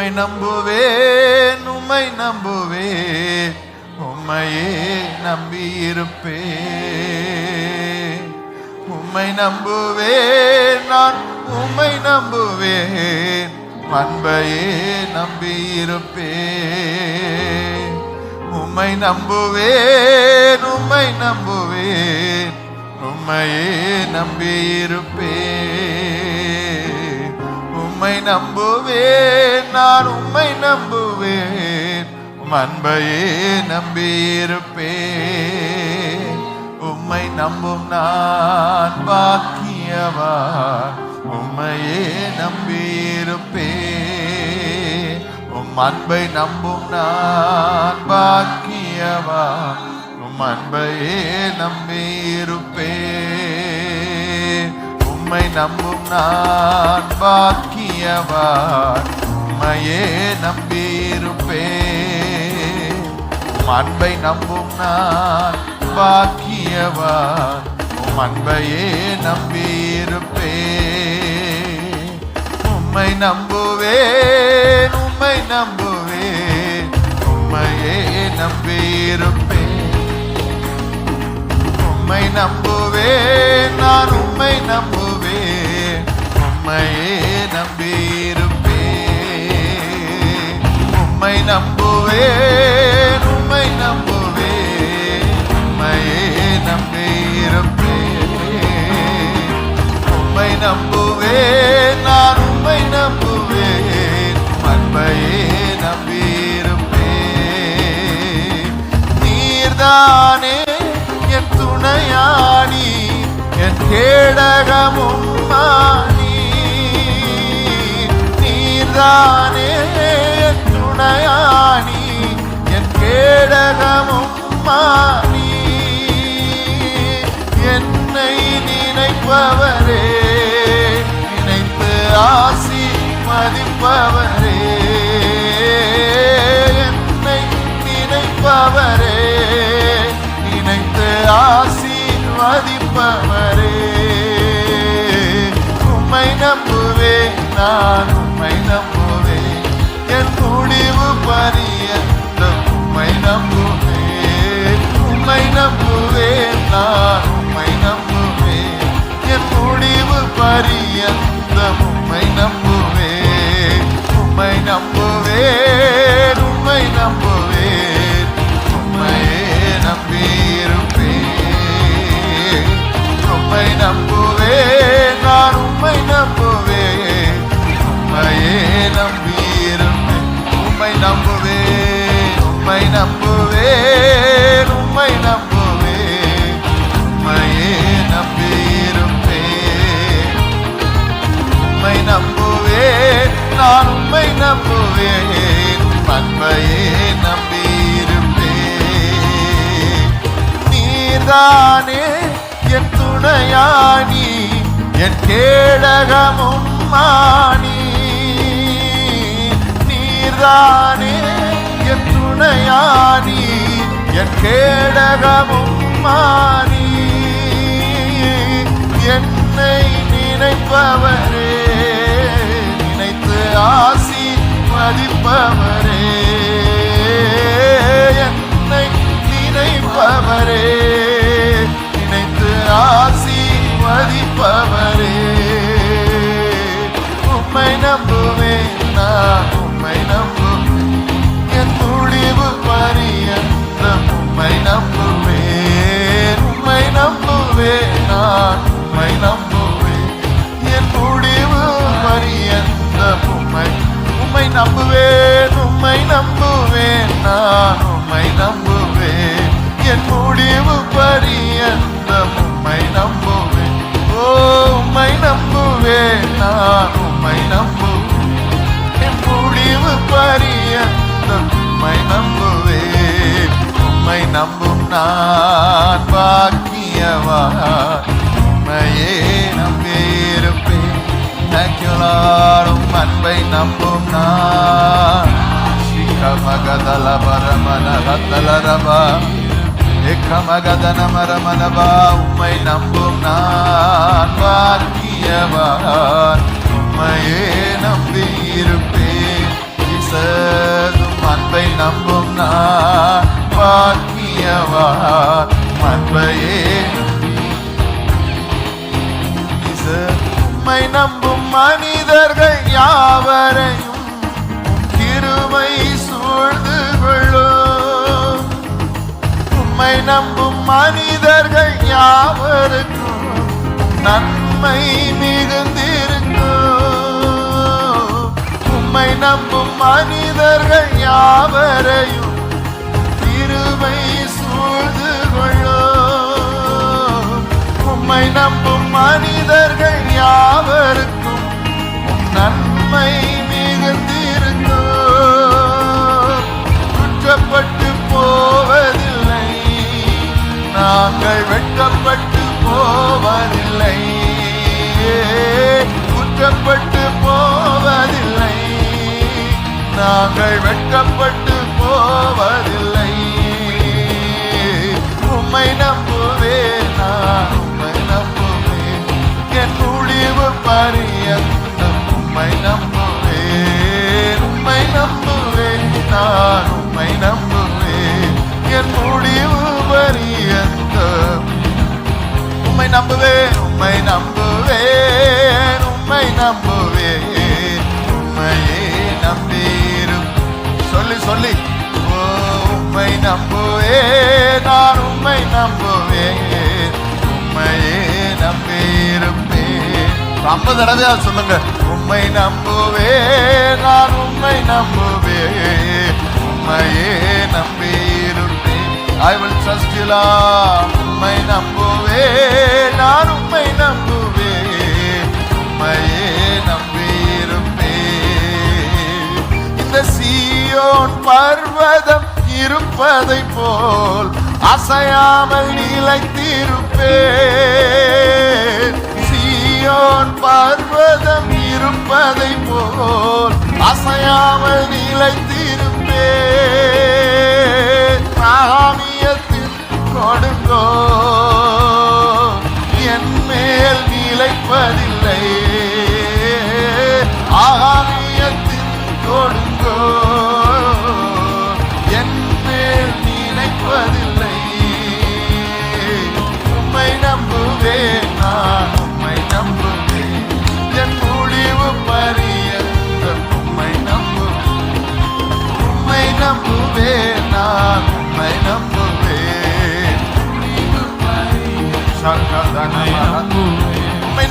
உம்மை நம்புவேன் உம்மை நம்புவேன். உம்மையே நம்பியிருப்பேன். உம்மை நம்புவேன் நான் உம்மை நம்புவேன். அன்பையே நம்பியிருப்பேன். உம்மை நம்புவேன் உம்மை நம்புவேன். உம்மையே நம்பியிருப்பேன். உம்மை நம்புவேன் நான் உம்மை நம்புவேன். உம் அன்பையே நம்பியிருப்பேன். உம்மை நம்பும் நான் பாக்கியவா உம்மையே நம்பியிருப்பேன். உம் அன்பை நம்பும் நான் பாக்கியவா உம் அன்பையே நம்பியிருப்பேன். உம்மை நம்பும் நான் பாக்கிய பாக்கியவான் உம்மையே நம்பியிருப்பேன் அன்பை நம்பும் நான் பாக்கியவான். உம் அன்பையே நம்பியிருப்பேன் உம்மை நம்புவேன் உம்மை நம்புவேன். உம்மையே நம்பியிருப்பேன் உம்மை நம்புவேன் நான் உம்மை நம்புவேன். உம்மையே நம்புவேன் உம்மை நம்புவேன் உம்மையே நம்பியிருப்பேன் உம்மை நம்புவேன் நான் உம்மை நம்புவேன் அன்பையே நம்பியிருப்பேன் நீர்தானே என் துணையாணி என் கேடகமும் நீர்தான் மதிப்பவரே என்னை நினைப்பவரே. நினைத்து ஆசீர்வதிப்பவரே. உம்மை நம்புவேன் நான் உம்மை நம்புவேன். நம்புவேன் அன்பையே நம்பியிருப்பேன் நீர்தானே என் துணையாணி என் கேடகமும் மாணி. நீர்தானே என் துணையாணி என் கேடகமும் மாணி. என்னை நினைப்பவரே நினைத்து ஆசி மதிப்பவரே உம்மை நம்புவேன் உம்மை நம்புவேன் நான் உம்மை நம்புவேன். என் முடிவு பரியந்த உம்மை நம்புவேன். ஓ உம்மை நம்புவேன் நான் உம்மை நம்புவேன். என் முடிவு பரியந்த உம்மை நம்புவேன். உம்மை நம்பும் நான் பாக்கியவா உம்மையே நக்கியுளாரும் அன்பை நம்பும் நான். சிக்கமகதல பரமன எக்கமகதன மரமனபா உம்மை நம்பும் நான். பாக்கியவான் உம்மையே நம்பி இருப்பேன். அன்பை நம்பும் நான். பாக்கியவா அன்பையே உம்மை நம்பும் மனிதர்கள் யாவரையும் கிருபை சூழ்ந்து கொள்ளும். உம்மை நம்பும் மனிதர்கள் யாவருக்கும் நன்மை மிகுந்திருக்கும். உம்மை நம்பும் மனிதர்கள் யாவரையும் கிருபை உம்மை நம்பும் மனிதர்கள் யாவருக்கும் நன்மை மிகுந்திருக்கும். குற்றப்பட்டு போவதில்லை. நாங்கள் வெட்கப்பட்டு போவதில்லை. குற்றப்பட்டு போவதில்லை. நாங்கள் வெட்கப்பட்டு போவதில்லை. உம்மை நம்பும் முடிவு பரியந்தம் உம்மை நம்புவேன் உம்மை நம்புவேன் நான் உம்மை நம்புவேன் என் முடிவு பரியந்தம் உம்மை நம்புவேன் உம்மை நம்புவேன் உம்மை நம்புவேன் உம்மையே நம்பீரும் சொல்லி சொல்லி உம்மை நம்புவேன் நான் உம்மை நம்புவேன் உம்மையே ஐம்பது தடவையா சொல்லுங்க. உண்மை நம்புவே நான் உம்மை நம்புவேன் உம்மையே நம்பியிருப்பேன் ஐ வில் ட்ரஸ்ட் யூ உண்மை நம்புவே நான் உண்மை நம்புவே. உண்மையே நம்பி நம்பியிருப்பேன் இந்த சீயோன் பர்வதம் இருப்பதை போல் அசையாமல் நிலைத்திருப்பேன். சீயோன் பர்வதம் இருப்பதை போல் அசையாமல் நிலைத்திருப்பே ஆகாமியத்தில் கொடுங்கோ என் மேல் நிலைப்பதில்லை. ஆகாமி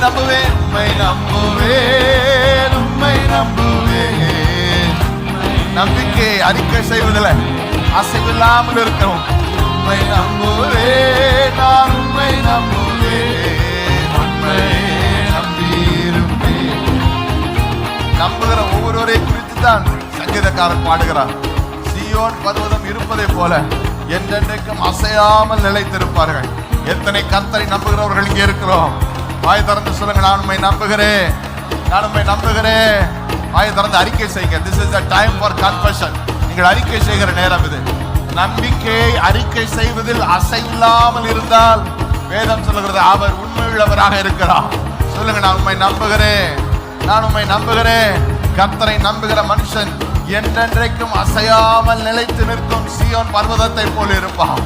நம்புவேன் உம்மை நம்புவேன் உம்மை நம்புவேன். நம்பிக்கை அறிக்கை செய்வதில் அசைவில்லாமல் இருக்கிறோம் உம்மை நம்புவேன் நான் உம்மை நம்புவேன் உண்மை நம்பியிருப்பேன். நம்புகிற ஒவ்வொருவரை குறித்து தான் சங்கீதக்காரன் பாடுகிறார் சியோன் பர்வதம் இருப்பதை போல என்றென்றைக்கும் அசையாமல் நிலைத்திருப்பார்கள். எத்தனை கர்த்தரை நம்புகிறவர்கள் இங்கே இருக்கிறோம்? வாய் திறந்து சொல்லுங்க நான் உண்மை நம்புகிறேன். நான் உண்மை நம்புகிறேன். வாய் திறந்து அறிக்கை செய்யுங்க. This is the time for confession நீங்கள் அறிக்கை செய்கிற நேரம் இது. நம்பிக்கையை அறிக்கை செய்வதில் அசையில்லாமல் இருந்தால் வேதம் சொல்லுகிறது அவர் உண்மையுள்ளவராக இருக்கிறார். சொல்லுங்க நான் உண்மை நம்புகிறேன். நான் உண்மை நம்புகிறேன். கர்த்தரை நம்புகிற மனுஷன் என்றென்றைக்கும் அசையாமல் நிலைத்து நிற்கும் சியோன் பர்வதத்தை போல இருப்பான்.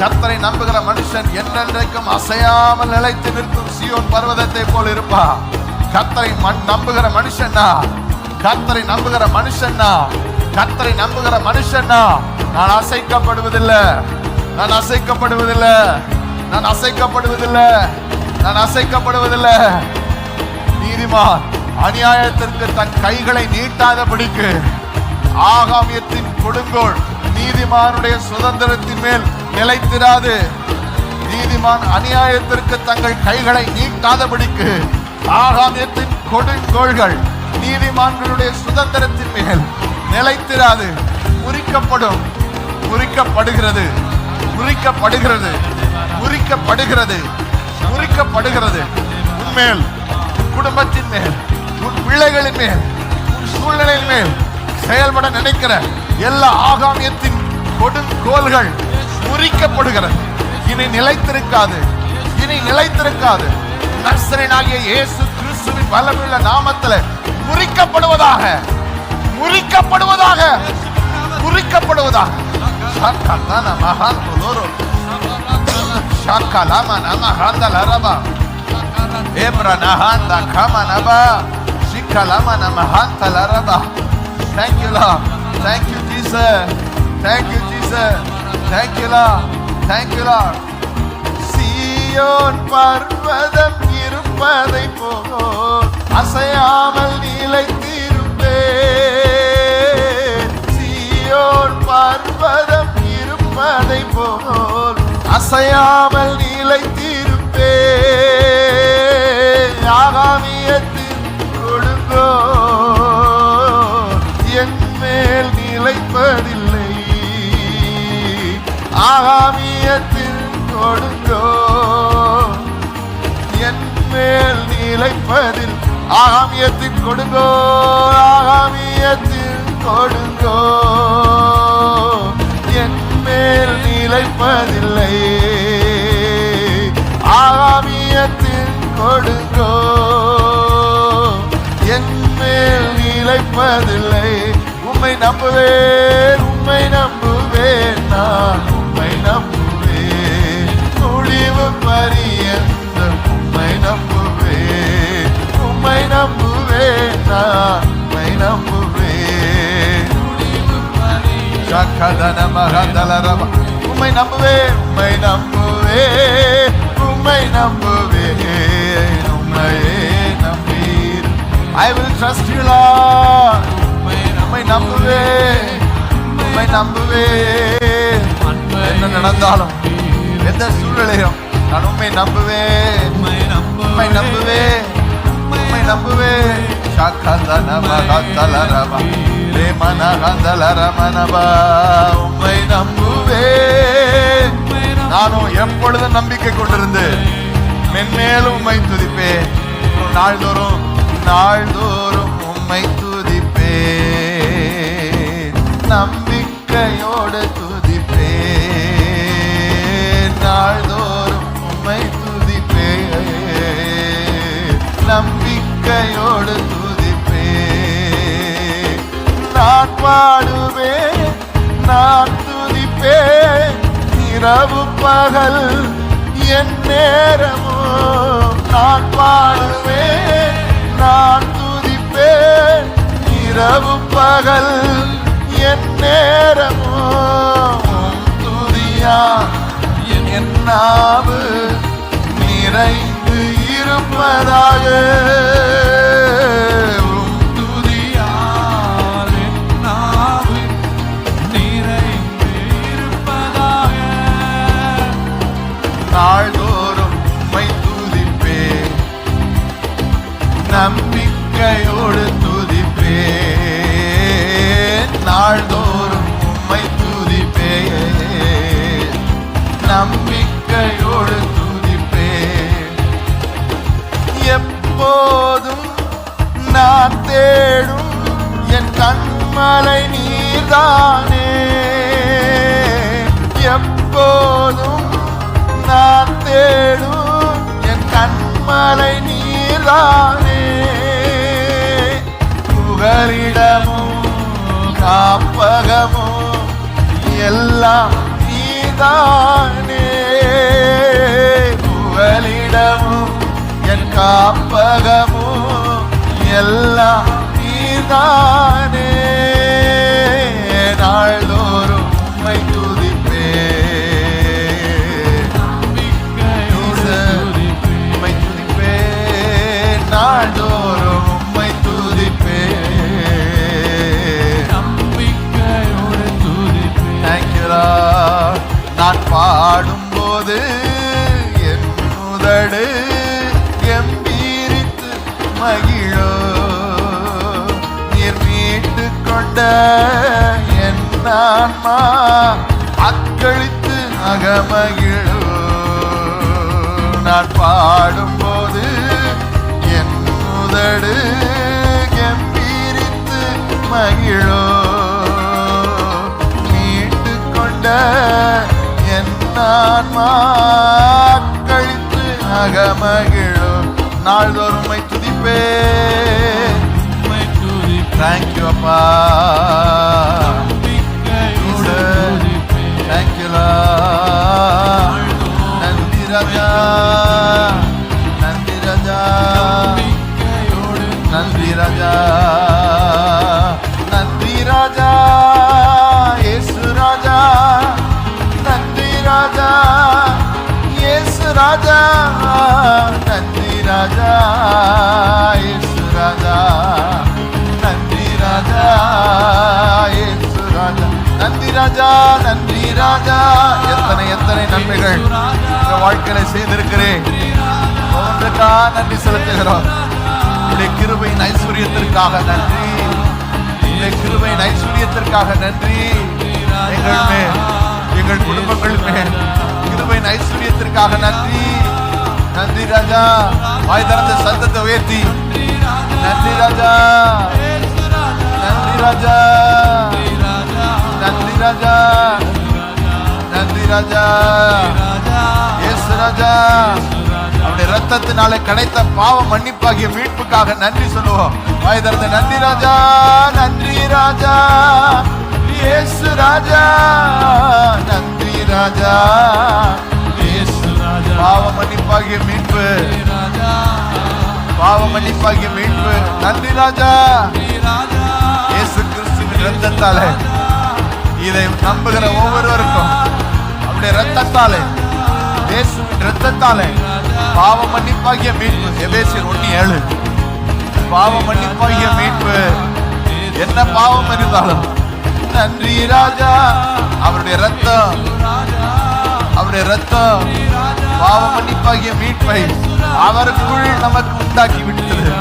கர்த்தரை நம்புகிற மனுஷன் என்றென்றைக்கும் அசையாமல் நிலைத்து நிற்கும் சியோன் பர்வதத்தை போல் இருப்பான் கர்த்தரை மண் நம்புகிற மனுஷன்னா? கர்த்தரை நம்புகிற மனுஷன்னா? கர்த்தரை நம்புகிற மனுஷன்னா? நான் அசைக்கப்படுவதில்லை. நான் அசைக்கப்படுவதில்லை. நான் அசைக்கப்படுவதில்லை. நான் அசைக்கப்படுவதில்லை. நீதிமான் அநியாயத்திற்கு தன் கைகளை நீட்டாத பிடிக்கு ஆகாமியத்தின் கொடுங்கோள் நீதிமானுடைய சுதந்திரத்தின் மேல் நிலைத்திராது. நீதிமான் அநியாயத்திற்கு தங்கள் கைகளை நீட்டாதபடிக்கு ஆகாமியத்தின் கொடுங்கோள்கள் நீதிமான்களுடைய சுதந்திரத்தின் மேல் நிலைத்திராது. முறிக்கப்படும். முறிக்கப்படுகிறது. முறிக்கப்படுகிறது. முறிக்கப்படுகிறது. முறிக்கப்படுகிறது. உன்மேல் உன் குடும்பத்தின் மேல் உன் பிள்ளைகளின் மேல் உன் சூழ்நிலையின் மேல் செயல்பட நினைக்கிற எல்லா ஆகாமியத்தின் கொடுங்கோல்கள் முறிக்கப்படுகிறது இனி நிலைத்திருக்காது இனி நிலைத்திருக்காது நர்சரனாகிய இயேசு கிறிஸ்துவின் பலமுள்ள நாமத்தில் முறிக்கப்படுவதாக முறிக்கப்படுவதாக முறிக்கப்படுவதாக ஷக்கத்தன மகாந்துலோரோ ஷக்கலமன மகாந்தலரபா Ebranahanda Kamanaba Shikalamana Mahantalaraba. Thank you, Lord. Thank you, Jesus. Thank you, Jesus. Thank you, Lord. Thank you, Lord. சீயோன் பர்வதம் இருப்பதை போல் அசையாமல் நிலைத்திருப்பே சீயோன் பர்வதம் இருப்பதை போல் அசையாமல் நிலைத்திருப்பே ஆகாமியத்தின் கொடுங்கோ என் மேல் நிலைப்பதில்லை ஆகாமியத்தின் கொடுங்கோ என் மேல் நிலைப்பதில் ஆகாமியத்தின் கொடுங்கோ ஆகாமியத்தின் கொடுங்கோ என் மேல் நிலைப்பதில்லை. ஆகாமியத்தின் கொடுங்கோ என் மேல் நிலைப்பதில்லை. உம்மை நம்புவேன் உம்மை நம்புவேன் நான். உம்மை நம்புவே முடிவு பரியந்த உம்மை நம்புவே உம்மை நம்புவே நான் உம்மை நம்புவேன். சக்கதன மகந்தலரம உம்மை நம்புவே உம்மை நம்புவே உம்மை நம்புவே உம்மையே நம்பீர். I will trust you Lord. உம்மை நம்புவேன். உம்மை நம்புவேன். என்ன நடந்தாலும் எந்த சூழ்நிலையும் நான் உம்மை நம்புவேன். நம்புவேன். சக்கதன மகந்தலரம மனகந்தலரமனபா உம்மை நம்புவேன். நானும் எப்பொழுதும் நம்பிக்கை கொண்டிருந்து மென்மேலும் உம்மை துதிப்பேன். நாள்தோறும் நாள்தோறும் உம்மை துதிப்பேன். நம்பிக்கையோடு நம்பிக்கையோடு துதிப்பேன் நான் பாடுவேன் நான் துதிப்பேன் இரவு பகல் என் நேரமோ நான் பாடுவேன் நான் துதிப்பேன் இரவு பகல் என் நேரமோ துதியா என் நாவு நிறைந்து இருப்பதாக நம்பிக்கையோடு துதிப்பேன் நாள்தோறும் உம்மை துதிப்பேன் நம்பிக்கையோடு போதும் நான் தேடும் என் கண்மலை நீர்தானே. எப்போதும் நான் தேடும் என் கண்மலை நீர்தானே. புகலிடமும் காப்பகமும் எல்லாம் நீதானே புகலிடமும் என் காப்பகமும் எல்லாம் நீதானே என் ஆன்மா அக்களித்து அகமகிழோ நான் பாடும்போது என் முதடு கம்பீரித்து மகிழோ மீட்டு கொண்ட என் ஆன்மா கழித்து அகமகிழோ நாள்தோறும் துதிப்பே தேங்க்யூ அப்பா. தேங்க்யூலா நன்றி ராஜா. நன்றி ராஜா. நன்றி ராஜா. நன்றி ராஜா. ஏசு ராஜா. நன்றி ராஜா. ஏசு ராஜா. நன்றி ராஜா. ஏசு ராஜா. ராஜா நன்றி ராஜா எத்தனை எத்தனை நன்மைகள் இந்த வாழ்க்கையில செய்திருக்கிறேன். ஒன்றுக்கா நன்றி செலுத்துகிறோம். உடைய கிருபையின் ஐஸ்வர்யத்திற்காக நன்றி. உடைய கிருபையின் ஐஸ்வர்யத்திற்காக நன்றி. எங்கள் மேல் எங்கள் குடும்பங்கள் மேல் கிருபையின் ஐஸ்வர்யத்திற்காக நன்றி. நன்றி ராஜா வாய் திறந்த சத்தத்தை உயர்த்தி. நன்றி ராஜா நன்றி ராஜா ராஜா நன்றி ராஜா இயேசு ராஜா. அவருடைய ரத்தத்தினாலே கிடைத்த பாவ மன்னிப்பாகிய மீட்புக்காக நன்றி சொல்லுவோம். வாய் நந்தி நன்றி ராஜா நன்றி ராஜா. இயேசு ராஜா நன்றி ராஜா. இயேசு ராஜா. பாவ மன்னிப்பாகிய மீட்பு. ராஜா பாவ மன்னிப்பாகிய மீட்பு. நன்றி ராஜா. ராஜா இயேசு கிறிஸ்துவின் ரத்தத்தாலே இதை நம்புகிற ஒவ்வொருவருக்கும் அவருடைய ரத்தத்தாலே இயேசுவின் ரத்தத்தாலே பாவ மன்னிப்பாகிய மீட்பு. எபேசியர் ஒன்று ஏழு. பாவ மன்னிப்பாகிய மீட்பு. என்ன பாவம் இருந்தாலும். நன்றி ராஜா. அவருடைய ரத்தம் அவருடைய ரத்தம் பாவ மன்னிப்பாகிய மீட்பை அவருக்குள் நமக்கு உண்டாக்கி விட்டது.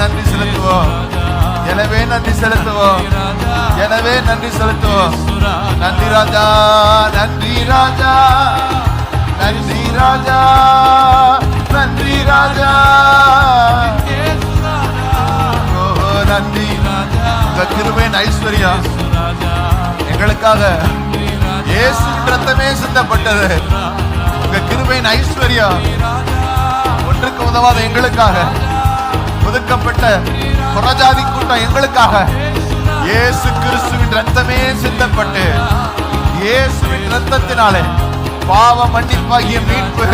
நன்றி செலுத்துவோம். எனவே நன்றி செலுத்துவோம். எனவே நன்றி செலுத்துவோம். நன்றி ராஜா நன்றி ராஜா நன்றி ராஜா நன்றி ராஜா. நன்றி. உங்க கிருபையின் ஐஸ்வர்யா. எங்களுக்காக ஏசு ரத்தமே சிந்தப்பட்டது. உங்க கிருபையின் ஐஸ்வர்யா. ஒன்றுக்கு உதவாத எங்களுக்காக. ஒதுக்கப்பட்ட புறஜாதி கூட்டம் எங்களுக்காக. இயேசு கிறிஸ்துவின் ரத்தமே சிந்தப்பட்டு இயேசுவின் ரத்தத்தினாலே பாவ மன்னிப்பாகிய மீட்பு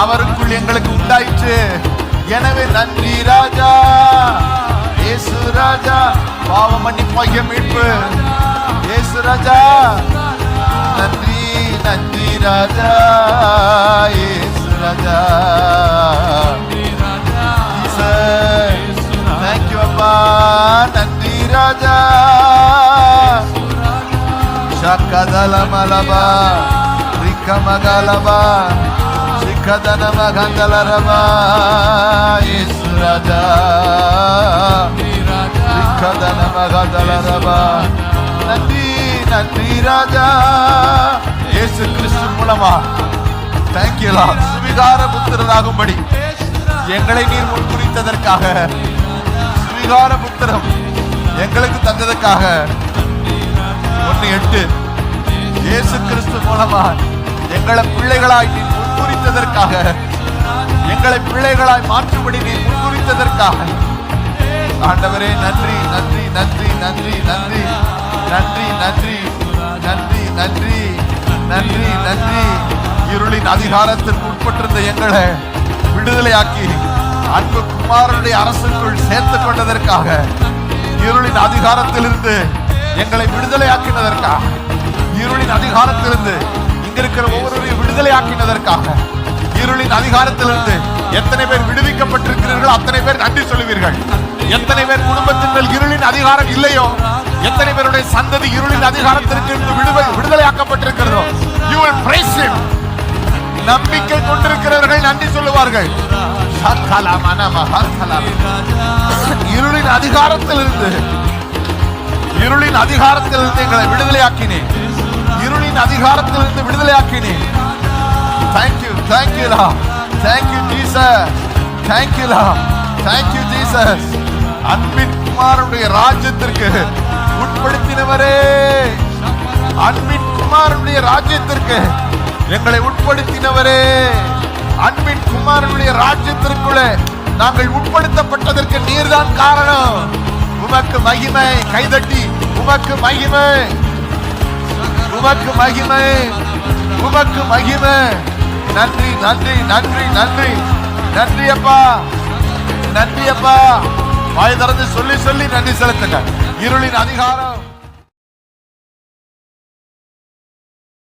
அவருக்குள் எங்களுக்கு உண்டாயிற்று. எனவே நன்றி ராஜா இயேசு ராஜா பாவ மன்னிப்பாகிய மீட்பு. இயேசு ராஜா நன்றி நன்றி ராஜா இயேசு ராஜா. நன்றி ராஜா. சக்கதல மலபா ரிக்க மகலபா சிக்கதன மகந்தலரபா இயேசு ராஜா. ரிக்கதன மகந்தலரபா நன்றி நன்றி ராஜா. இயேசு கிறிஸ்து மூலமா. தேங்க்யூலா சுவிகார புத்திரனாகும்படி எங்களை நீர் முன்குறித்ததற்காக அதிகார புத்திரம் எங்களுக்கு தந்ததற்காக. ஒன்னு எட்டு. இயேசு கிறிஸ்து மூலமா எங்களை பிள்ளைகளாய் நீ முன்குறித்ததற்காக. எங்களை பிள்ளைகளாய் மாற்றும்படி நீ முன்குறித்ததற்காக. ஆண்டவரே நன்றி நன்றி நன்றி நன்றி நன்றி. நன்றி நன்றி நன்றி நன்றி நன்றி நன்றி. இருளின் அதிகாரத்திற்கு உட்பட்டிருந்த எங்களை விடுதலையாக்கி அன்பு குமாரனுடைய அரசுக்குள் சேர்த்துக் கொண்டதற்காக இருளின் அதிகாரத்திலிருந்து எங்களை விடுதலையாக்கினதற்காக இருளின் அதிகாரத்திலிருந்து இங்க இருக்கிற ஒவ்வொருவரையும் விடுதலையாக்கினதற்காக இருளின் அதிகாரத்திலிருந்து எத்தனை பேர் விடுவிக்கப்பட்டிருக்கிறீர்களோ அத்தனை பேர் நன்றி சொல்லுவீர்கள். எத்தனை பேர் குடும்பத்தின் மேல் இருளின் அதிகாரம் இல்லையோ எத்தனை பேருடைய சந்ததி இருளின் அதிகாரத்திற்கு விடுதலை விடுதலையாக்கப்பட்டிருக்கிறதோ யூ will praise நம்பிக்கை கொண்டிருக்கிறவர்கள் நன்றி சொல்லுவார்கள். சகலம் அனமகலம். இருளின் அதிகாரத்திலிருந்து இருளின் அதிகாரத்திலிருந்து எங்களை விடுதலையாக்கினேன். இருளின் அதிகாரத்திலிருந்து விடுதலையாக்கினேன். Thank you thank you law thank you Jesus thank you law thank you Jesus அன்பின் குமாரனுடைய ராஜ்யத்திற்கு உட்படுத்தினவரே. அன்பின் குமாரனுடைய ராஜ்யத்திற்கு எங்களை உட்படுத்தினவரே. அன்பின் குமாரனுடைய ராஜ்யத்திற்குள்ளே நாங்கள் உட்படுத்தப்பட்டதற்கு நீர்தான் காரணம். உமக்கு மகிமை கைதட்டி உமக்கு மகிமை. உமக்கு மகிமை உமக்கு மகிமை. நன்றி நன்றி நன்றி நன்றி. நன்றி அப்பா நன்றி அப்பா. வாய் திறந்து சொல்லி சொல்லி நன்றி செலுத்துங்க. இருளின் அதிகாரம்.